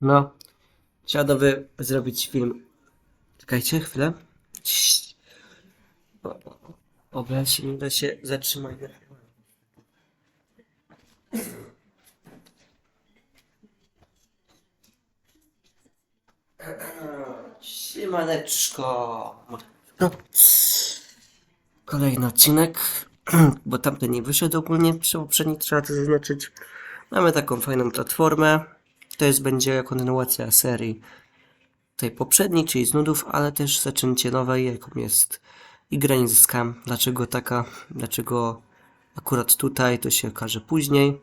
No, trzeba nowy zrobić film. Czekajcie chwilę. Cii. O, o, o. Dobra, się nie da się zatrzymać. Siemaneczko. No. Kolejny odcinek, bo tamten nie wyszedł ogólnie, przy poprzedni trzeba to zaznaczyć. Mamy taką fajną platformę. To jest będzie kontynuacja serii tej poprzedniej, czyli z nudów, ale też zaczęcie nowej, jaką jest Igranic Scam. Dlaczego taka, dlaczego akurat tutaj, to się okaże później.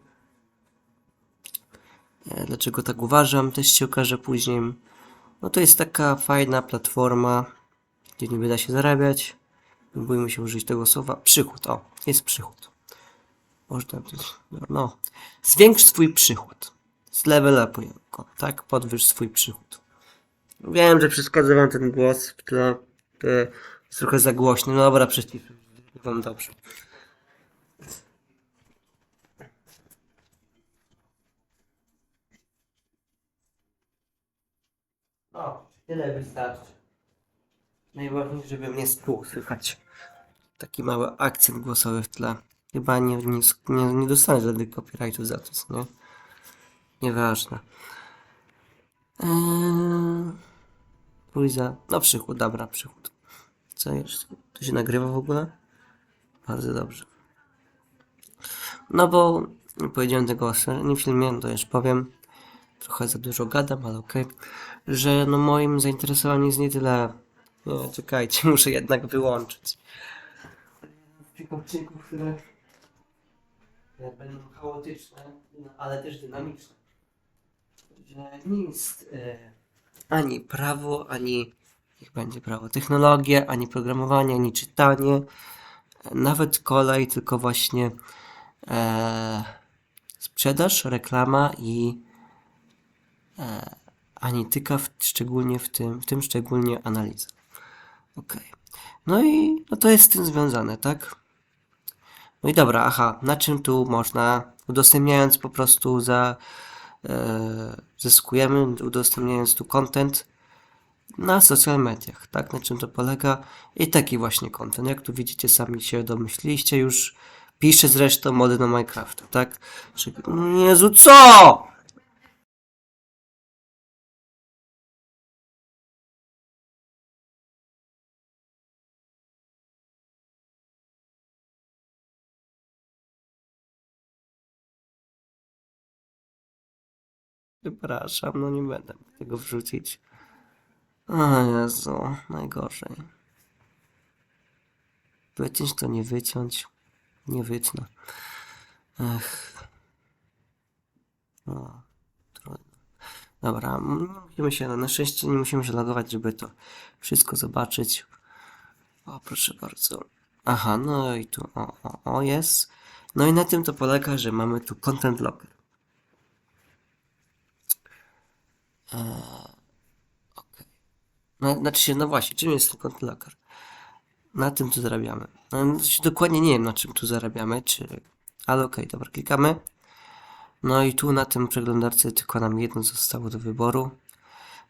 E, Dlaczego tak uważam, też się okaże później. No to jest taka fajna platforma, gdzie niby da się zarabiać. Próbujmy się użyć tego słowa. Przychód, o, jest przychód. Można, no. Zwiększ swój przychód. Zlevel upuj go, tak? Podwyż swój przychód. Wiem, że przeszkadza wam ten głos w tle. To jest trochę za głośny. No dobra, przeciw. Wam dobrze. No, tyle wystarczy. Najważniejsze, żeby mnie spół słychać. Taki mały akcent głosowy w tle. Chyba nie, nie, nie, nie dostanę żadnych copyrightów za to, nie? Nieważne. Eee, pójdź za... No przychód, dobra, przychód. Co jeszcze? To się nagrywa w ogóle? Bardzo dobrze. No bo powiedziałem tego o nie filmie, no to już powiem. Trochę za dużo gadam, ale okej. Że no moim zainteresowaniem jest nie tyle... Nie, czekajcie, muszę jednak wyłączyć. Z tych odcinków, które będą chaotyczne, no, ale też dynamiczne. Że nie jest e, ani prawo, ani niech będzie prawo, technologia, ani programowanie, ani czytanie, nawet kolej, tylko właśnie e, sprzedaż, reklama i e, analityka, w, szczególnie w tym, w tym szczególnie analiza. Okej. No i no to jest z tym związane, tak? No i dobra, aha, na czym tu można, udostępniając po prostu za, zyskujemy, udostępniając tu content na social mediach, tak, na czym to polega? I taki właśnie content, jak tu widzicie, sami się domyśliliście już, piszę zresztą mody na Minecrafta, tak, no Jezu, co? Przepraszam, no nie będę tego wrzucić. O Jezu, najgorzej. Wyciąć to nie wyciąć. Nie wytnę. Ech. No, trudno. Dobra, musimy się, na szczęście nie musimy się logować, żeby to wszystko zobaczyć. O, proszę bardzo. Aha, no i tu, o, o, o, jest. No i na tym to polega, że mamy tu content locker. Okej. No, znaczy się, no właśnie, czym jest ten content locker? Na tym tu zarabiamy. No, znaczy, dokładnie nie wiem, na czym tu zarabiamy, czy... Ale okej, dobra, klikamy. No i tu na tym przeglądarce tylko nam jedno zostało do wyboru.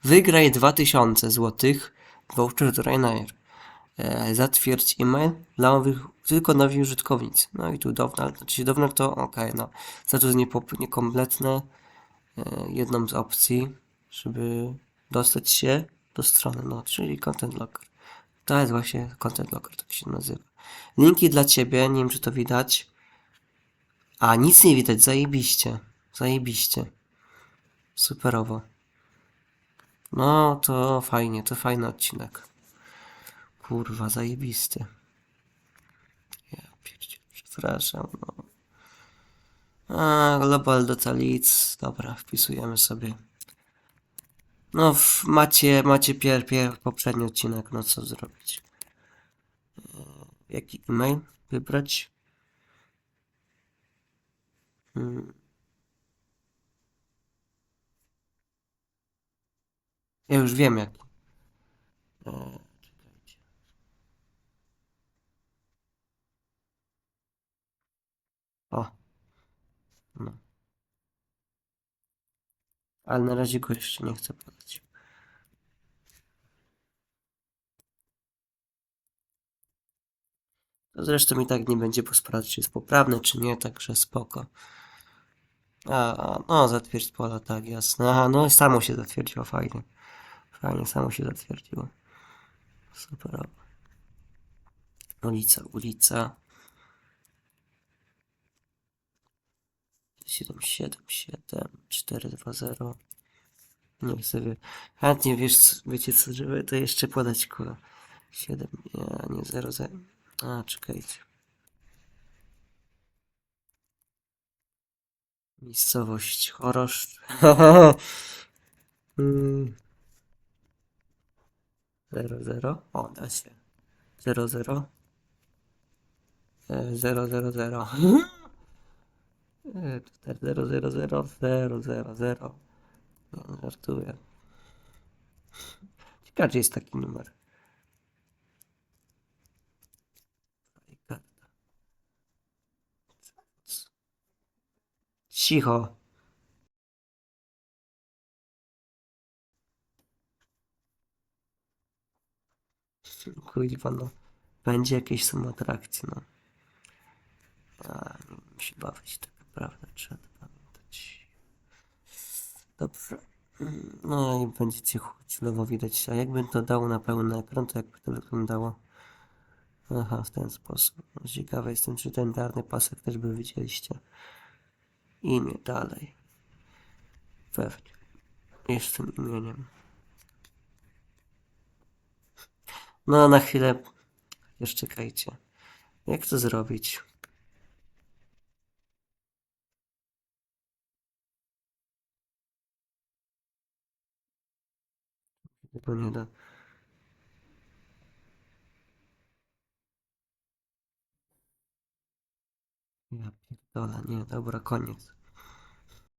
Wygraj 2000 zł voucher do Ryanair. E, zatwierdź e-mail dla nowych, tylko nowi użytkownicy. No i tu downar, znaczy downar to ok, no. Jest niepop- niekompletne. E, jedną z opcji, żeby dostać się do strony, no, czyli Content Locker. To jest właśnie Content Locker, tak się nazywa. Linki dla Ciebie, nie wiem czy to widać. A, nic nie widać, zajebiście. Zajebiście. Superowo. No, to fajnie, to fajny odcinek. Kurwa, zajebisty. Ja pierdzie, przepraszam, no. A, Global Data Leads. Dobra, wpisujemy sobie. No, macie, macie pier, pier, poprzedni odcinek, no co zrobić? E, Jaki e-mail wybrać? Hmm. Ja już wiem jaki. E, czekajcie. O. No. Ale na razie go jeszcze nie chcę podać. To zresztą i tak nie będzie, bo sprawdzę, czy jest poprawne, czy nie, także spoko. A, no, zatwierdź pola, tak, jasne. Aha, no samo się zatwierdziło, fajnie. Fajnie, samo się zatwierdziło. Super. Ulica, ulica. 777 420 Nie chcę wie. Chętnie wiesz, wiecie co, żeby to jeszcze podać kula. 7, nie, nie 0, 0. A, czekajcie. Miejscowość Choroszcz. Mm. 0, 0. O, da się. 0, 0. 0, 0, 0. 0, 0, 0, 0, 0, 0. No, żartuję. Ciekawe, jest taki numer. Cicho. Kurwa, no. Będzie jakieś są atrakcje, no. A, się bawić, tak naprawdę trzeba pamiętać. Dobrze. No i będziecie chwilowo widać. A jakbym to dał na pełny ekran, to jakby to wyglądało? Aha, w ten sposób. No, Ciekawy jestem, czy ten darny pasek też by widzieliście. Imię dalej. Pewnie. Jest tym imieniem. No, na chwilę. Jeszcze czekajcie. Jak to zrobić? Tego nie da. Ja pierdolę, nie, dobra, koniec.